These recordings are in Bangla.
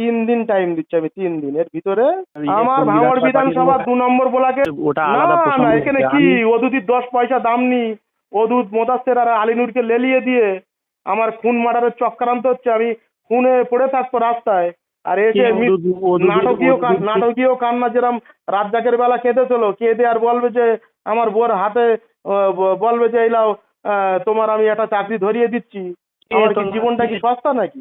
তিন দিন টাইম দিচ্ছি আমি তিন দিনের ভিতরে আমার এক্ষুনি ভাঙড় বিধানসভা দু নম্বর ব্লকে না না এখানে কি? আমি- ওদুতির দশ পয়সা দাম নি ওদুত মোদাস্তের আর আলিনুরকে লেলিয়ে দিয়ে আমার খুন মার্ডারের চক্রান্ত হচ্ছে। আমি খুনে পড়ে থাকব রাস্তায়। আর এসে নাটকীয় নাটকীয় কান্না যেরকম রাজ্জাকের বেলা কেঁদেছিল কেঁদে আর বলবে যে আমার বোর হাতে বলবে যে এইলাও তোমার আমি একটা চাকরি ধরিয়ে দিচ্ছি। আমার কি জীবনটা কি সস্তা নাকি?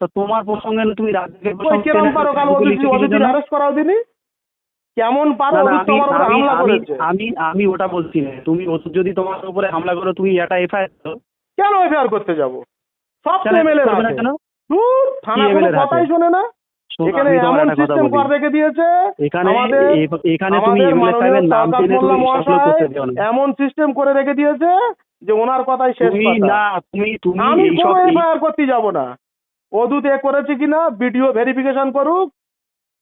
তো তোমার প্রসঙ্গে তুমি রাজ্যের প্রসঙ্গে পারো কাল? অ্যারেস্ট কেমন পারো না, না, আমি তোমার উপরে আমি হামলা করেছে? আমি আমি ওটা বলছি না। তুমি যদি তোমার উপরে হামলা করো তুমি এটা এফআইআর কেন এফআইআর করতে যাব? সব কেন এমএলএ না কেন? থানা কোনো কথাই? শোনে না। এখানে এমন সিস্টেম। করে রেখে দিয়েছে। এখানে এখানে তুমি এমএলএ সাহেবের নাম তুমি করতে দিও না। এমন সিস্টেম করে রেখে দিয়েছে যে ওনার কথাই শেষ কথা না তুমি তুমি আমি এইসব কোনো এফআইআর করতে যাব না। অদূত এ করেছে কিনা ভিডিও ভেরিফিকেশন করুক।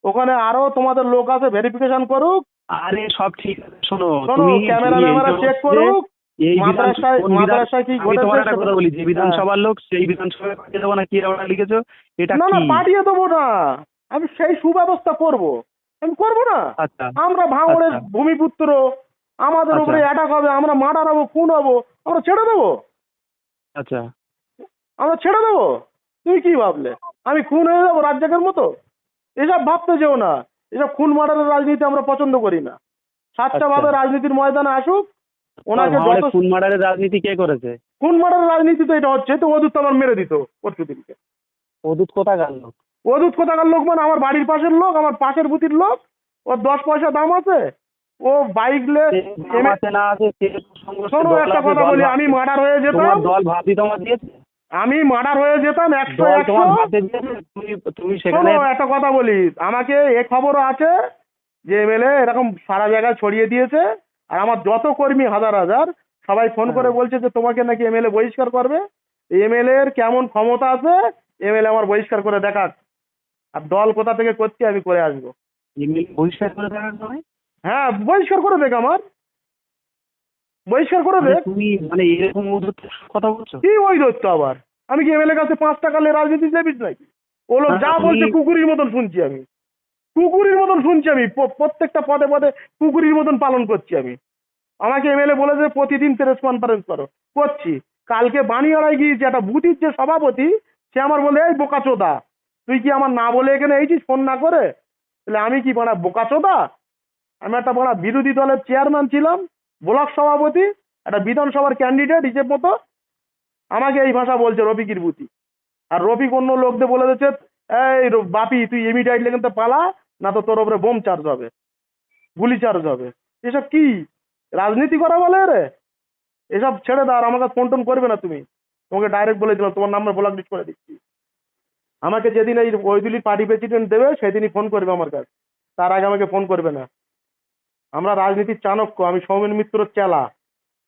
ওখানে আরও তোমাদের লোক আছে ভেরিফিকেশন করুক। আরে সব ঠিক আছে শোনো শোনো ক্যামেরা ম্যামেরা চেক করুক। এই মাদ্রাসায় মাদ্রাসায় কি তোমার একটা কথা বলি যে বিধানসভার লোক সেই বিধানসভায় পাঠিয়ে দেবো না কি লিখেছো? এটা না না পাঠিয়ে দেবো না। আমি সেই সুব্যবস্থা করব। আমি করব না। আচ্ছা আমরা ভাঙড়ের আচ্ছা। ভূমিপুত্র আমাদের আচ্ছা। উপরে অ্যাটাক হবে আমরা মার্ডার হব খুন হব আমরা ছেড়ে দেবো। আচ্ছা। আমরা ছেড়ে দেবো। তুই কি ভাবলে? আমি খুন হয়ে যাব রাজ্জাকের মতো? এসব ভাবতে যেও না। এসব খুন মার্ডারের রাজনীতি আমরা পছন্দ করি না। সাতটা আচ্ছা। ভাবে রাজনীতির ময়দানে আসুক ওনাকে যত খুন মার্ডারের রাজনীতি কে করেছে? খুন মার্ডারের রাজনীতি তো এটা হচ্ছে তো ওদূত তো আমার মেরে দিত পরশু দিনকে অদূত কোথা গেল ওদূত কোথাকার লোক মানে আমার বাড়ির পাশের লোক আমার পাশের বুথির লোক। ওর দশ পয়সা দাম আছে ও বাইক লে শোনো একটা কথা বলি আমি মার্ডার হয়ে যেতাম। দল ভাবি তোমার দিয়েছে? আমি মার্ডার হয়ে যেতাম একশো তুমি সেখানে একটা কথা বলি। আমাকে এ খবরও আছে যে এমএলএ এরকম সারা জায়গায় ছড়িয়ে দিয়েছে। আর আমার যত কর্মী হাজার হাজার সবাই ফোন করে হ্যাঁ। বলছে যে তোমাকে নাকি এমএলএ বহিষ্কার করবে। এমএলএ এর কেমন ক্ষমতা আছে এমএলএ আমার বহিষ্কার করে দেখাক। আর দল কোথা থেকে করছে আমি করে আসব। এমএলএ বহিষ্কার করে দেওয়ার হ্যাঁ বহিষ্কার করে দেখ আমার। বহিষ্কার করে মানে দেখ তুমি মানে এরকম কথা বলছো? কি ওই দৈত্য আবার? আমি কি এমএলএ কাছে পাঁচ টাকা নিয়ে রাজনীতি দেবিস নাকি? ও লোক যা বলছে কুকুরের মতন শুনছি আমি। কুকুরের মতন শুনছি আমি। প্রত্যেকটা পদে পদে কুকুরের মতন পালন করছি আমি। আমাকে এমএলএ বলেছে প্রতিদিন প্রেস কনফারেন্স করো। করছি। কালকে বানিয়াড়ায় গিয়েছি একটা বুথির যে সভাপতি সে আমার বলে এই বোকাচোদা তুই কি আমার না বলে এখানে এইছিস ফোন না করে? তাহলে আমি কি বানা বোকাচোদা আমি একটা বড় বিরোধী দলের চেয়ারম্যান ছিলাম ব্লক সভাপতি, একটা বিধানসভার ক্যান্ডিডেট হিসেব মতো আমাকে এই ভাষা বলছে রফিকির বুতি আর রফিক অন্য লোকদের বলে দিচ্ছে, এই বাপি, তুই ইমিডিয়েট লেগে পালা, না তো তোর ওপরে বোম চার্জ হবে, গুলি চার্জ হবে। এসব কি? রাজনীতি করা বলে রে? এসব ছেড়ে দাও আর আমাকে ফোন টোন করবে না তুমি। তোমাকে ডাইরেক্ট বলে দিলাম, তোমার নাম্বার ব্লক লিস্ট করে দিচ্ছি। আমাকে যেদিন এই ওইদুলির পার্টি প্রেসিডেন্ট দেবে, সেদিনই ফোন করবে আমার কাছে। তার আগে আমাকে ফোন করবে না। আমরা রাজনীতির চাণক্য আমি সৌমেন মিত্রর চেলা।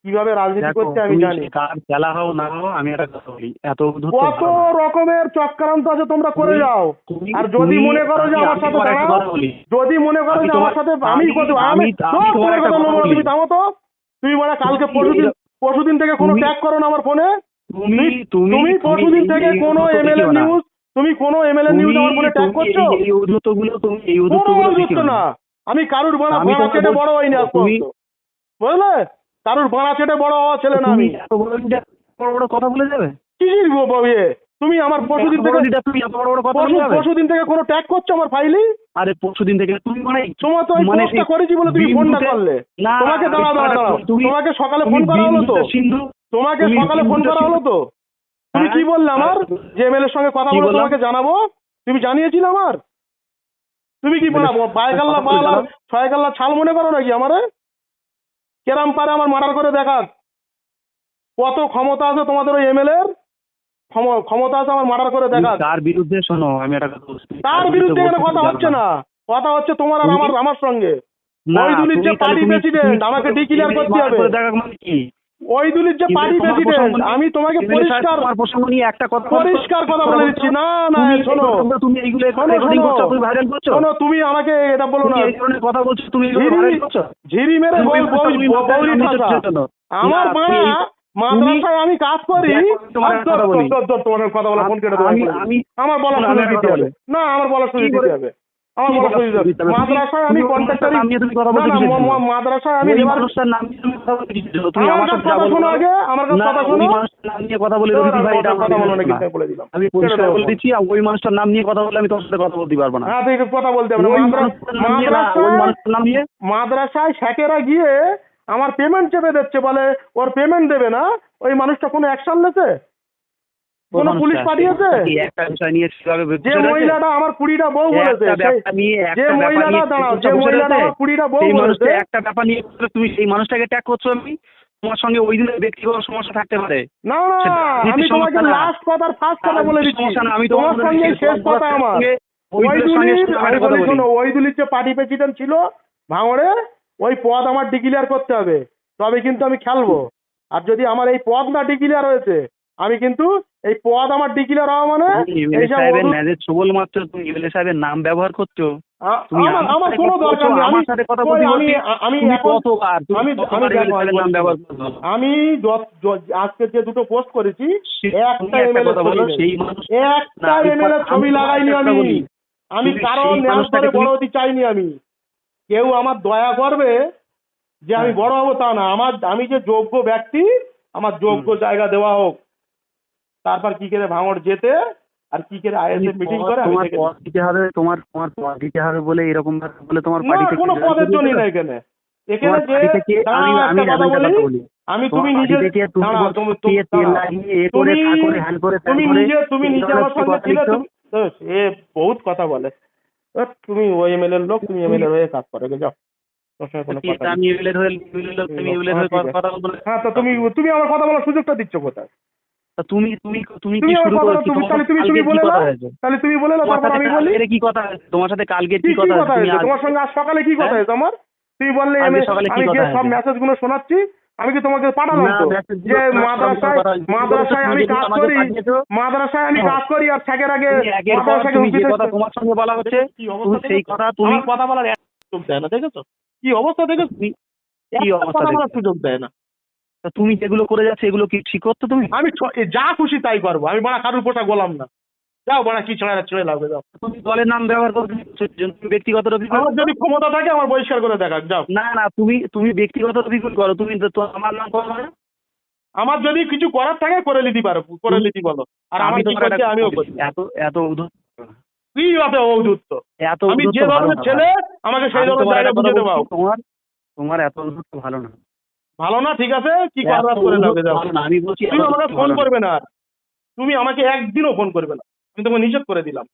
কীভাবে রাজনীতি করছে আমি জানি। খেলা হও না হও আমি একটা কথা বলি এত কত রকমের চক্রান্ত আছে তোমরা করে যাও। আর যদি তুমি- মনে করো যে আমার সাথে দাঁড়াও যদি মনে করো যে আমার সাথে আমি আমি- তোমার কথা বলব তুমি থামো তো। তুমি বলে কালকে পরশুদিন পরশুদিন থেকে কোনো ট্যাগ করো না আমার ফোনে? তুমি তুমি পরশুদিন থেকে কোনো এমএলএ নিউজ তুমি কোনো এমএলএ নিউজ আমার ফোনে ট্যাগ করছ? এই- উদ্ধতগুলো তুমি এই উদ্ধতগুলো না। আমি কারুর বাড়া বাড়া চেটে বড় আজ তুমি- বুঝলে? কারুর বাড়া চেটে বড় হওয়া ছেলে না আমি। বড় বড় কথা বলে যাবে? কি ইয়ে তুমি আমার পরশুদিন থেকে leader তুমি এত বড় বড় কথা বলে পরশু যাবে? পরশুদিন থেকে কোনো ট্যাগ করছ আমার ফাইলে আরে পরশুদিন থেকে তুমি মানে তোমার তো মানে পোস্টটা করেছি বলে তুমি ফোনটা বিন্দুতে- করলে। তোমাকে দাঁড়াও তুমি তোমাকে সকালে ফোন করা হলো তো। সিন্ধু। তোমাকে সকালে ফোন করা হলো তো। তুমি হ্যাঁ? কি বললে আমার? যে এমএলএর সঙ্গে কথা বলে তোমাকে জানাব। তুমি জানিয়েছিলে আমার? তুমি কি পায়গাল্লা কথা বলে পাল আর জানাও। ছাল মনে করো নাকি আমারে? কেরাম পারে আমার মার্ডার করে দেখাক কত ক্ষমতা আছে তোমাদের ওই এমএলএ এর? ক্ষম- ক্ষমতা আছে আমার মার্ডার করে দেখাক তার বিরুদ্ধে শোনো আমি একটা কথা বলছি। তার বিরুদ্ধে এখানে কথা হচ্ছে না। কথা হচ্ছে তোমার আর আমার আমার সঙ্গে। যে party তুমি- president, তুমি- আমাকে declare করতে হবে। দেখাক মানে কি? যে কিন্তু পার্টি প্রেসিডেন্ট আমি তোমাকে পরিষ্কার তোমার প্রসঙ্গ নিয়ে একটা কথা পরিষ্কার কথা বলে দিচ্ছি। না না শোনো। তুমি এইগুলো রেকর্ডিং করছ? তুমি ভাইরাল করছ? শোনো তুমি আমাকে এটা বলো না। এই ধরনের কথা বলছো তুমি ভাইরাল করছ? ঝিরি মেরে। আমার মাদ্রাসায় আমি কাজ করি। তোমার কথা বলি। বলা ফোন কেটে আমি বলে। আমার শোনো, দিতে হবে। না আমার বলা কি দিতে হবে। আমার? মাদ্রাসায় আমি কন্ট্রাক্টারি কথা মাদ্রাসায় আমি আমার শোনো আগে আমার শোনো। নাম নিয়ে বলে রবি ভাই এটা কথা বলো না বিবেচনা। কিন্তু আমি বলে দিলাম। আমি পরিষ্কার বলে দিচ্ছি ওই মানুষটার নাম নিয়ে কথা বললে আমি তোমার সাথে কথা বলতে পারব না। হ্যাঁ তুই কথা বলতে ওই মাদ্রাসায় মাদ্রাসায় শেখেরা গিয়ে আমার পেমেন্ট চেপে দিচ্ছে বলে ওর পেমেন্ট দেবে না? ওই মানুষটা কোনো অ্যাকশন নেছে? কোনো পুলিশ পাঠিয়েছে? একটা বিষয় নিয়ে সেভাবে যে মহিলাটা আমার কুড়িটা বউ বলেছে একটা সেই- ব্যাপার নিয়ে যে মহিলাটা দাঁড়াও যে মহিলাটা আমার কুড়িটা বউ বলেছে একটা ব্যাপার নিয়ে তুমি সেই মানুষটাকে ট্যাগ করছ আমি? তোমার সঙ্গে ওই দিনের ব্যক্তিগত সমস্যা থাকতে পারে। না না আমি তোমাকে লাস্ট কথার ফার্স্ট কথা বলে দিচ্ছি। আমি তোমার তোমার সঙ্গে শেষ কথা আমার। ওইদুলির আমি বলি শোনো ওইদুলির যে পার্টি প্রেসিডেন্ট ছিল ভাঙড়ে ওই পদ আমার ডিক্লিয়ার করতে হবে। তবে কিন্তু আমি খেলব। আর যদি আমার এই পদ না ডিক্লিয়ার হয়েছে আমি কিন্তু এই পদ আমার ডিক্লিয়ার হওয়া মানে? সাহেবের সবল মাত্র তুমি সাহেবের নাম ব্যবহার করছ। আমার সাথে কোনো কথা দরকার নেই। আমি আমার সাথে কথা বলতে আমি আমি কতবার আমি কতবার আমি এমএলএ দেখো, সাহেবের আমি নাম ব্যবহার আমি আজকে যে দুটো পোস্ট করেছি একটা এমএলএ বলো সেই মানুষ একটা এমএলএ ছবি লাগাইনি আমি। আমি ন্যাস মানুষটাকে বড় হতে চাইনি আমি। কেউ আমার দয়া করবে যে আমি হ্যাঁ। বড় হব তা না। আমার আমি যে যোগ্য ব্যক্তি আমার যোগ্য জায়গা দেওয়া হোক। তারপর কি করে ভাঙড় যেতে আর কি করে আইএসএ মিটিং করে তোমার পদ দিতে হবে তোমার তোমার পদ দিতে হবে বলে এরকম ভাবে বলে তোমার পার্টি থেকে কোনো পদের জন্য না এখানে। এখানে যে আমি আমি কথা বলি। আমি তুমি নিজে তুমি তেল। লাগিয়ে এ করে তুমি তা করে হ্যান করে ত্যান তুমি করে? নিজে তুমি নিজে আমার সঙ্গে ছিলে। তুমি এ বহুত কথা বলে। তুমি ওই এমএলএর লোক তুমি এমএলএর হয়ে কাজ করো যাও। এমএলএ হয়ে এমএলএ তুমি এমএলএ হয়ে তো তুমি তুমি আমার কথা বলার সুযোগটা দিচ্ছ কোথায়? তুমি তুমি তুমি তুমি কি শুরু করেছ? তুমি তুমি বলে তাহলে তুমি বলে তোমার তারপর আমি বলি। কি কথা তোমার সাথে কালকে কি কথা তুমি তোমার সঙ্গে আজ সকালে কি কথা হ্যাঁ? হয়েছে আমার? তুমি বললে আমি যে সব মেসেজগুলো শোনাচ্ছি আমি কি তোমাকে পাঠালাম তো? যে মাদ্রাসায় মাদ্রাসায় আমি কাজ করি মাদ্রাসায় আমি। কাজ করি আর শেখের আগে মাদ্রাসাকে যে কথা তোমার সঙ্গে বলা হচ্ছে কি তুমি অবস্থা সেই? কথা তুমি কথা বলার সুযোগ দেয় না দেখেছ? কি অবস্থা দেখেছ? কি অবস্থা বলার দেখছ? সুযোগ দেয় না। তা তুমি যেগুলো করে যাচ্ছ এগুলো কি ঠিক করতো তুমি? আমি যা খুশি তাই করব। আমি বড়া কারুর পোষা গোলাম না। যাও বড়া কি ছড়া ছড়ে লাগবে যাও। তুমি দলের নাম ব্যবহার করছ ব্যক্তিগত আমার যদি ক্ষমতা থাকে আমার বহিষ্কার করে দেখাক যাও। না না তুমি তুমি ব্যক্তিগত অভিযোগ করো তুমি তো আমার নাম করো না। আমার যদি কিছু করার থাকে করে নিতে পারো করে নিতে বলো। আর আমি কি করছে একটা- আমিও করি এত এত উদ্ধত কি আছে ঔদুত্ত? এত আমি যে ধরনের ছেলে আমাকে সেই ধরনের জায়গা বুঝে দেবো তোমার তোমার এত উদ্ধত ভালো না। ভালো না ঠিক আছে? কি খারাপ করে বলছি তুমি আমাকে ফোন করবে না আর। তুমি আমাকে একদিনও ফোন করবে না। আমি তোমাকে নিষেধ করে দিলাম।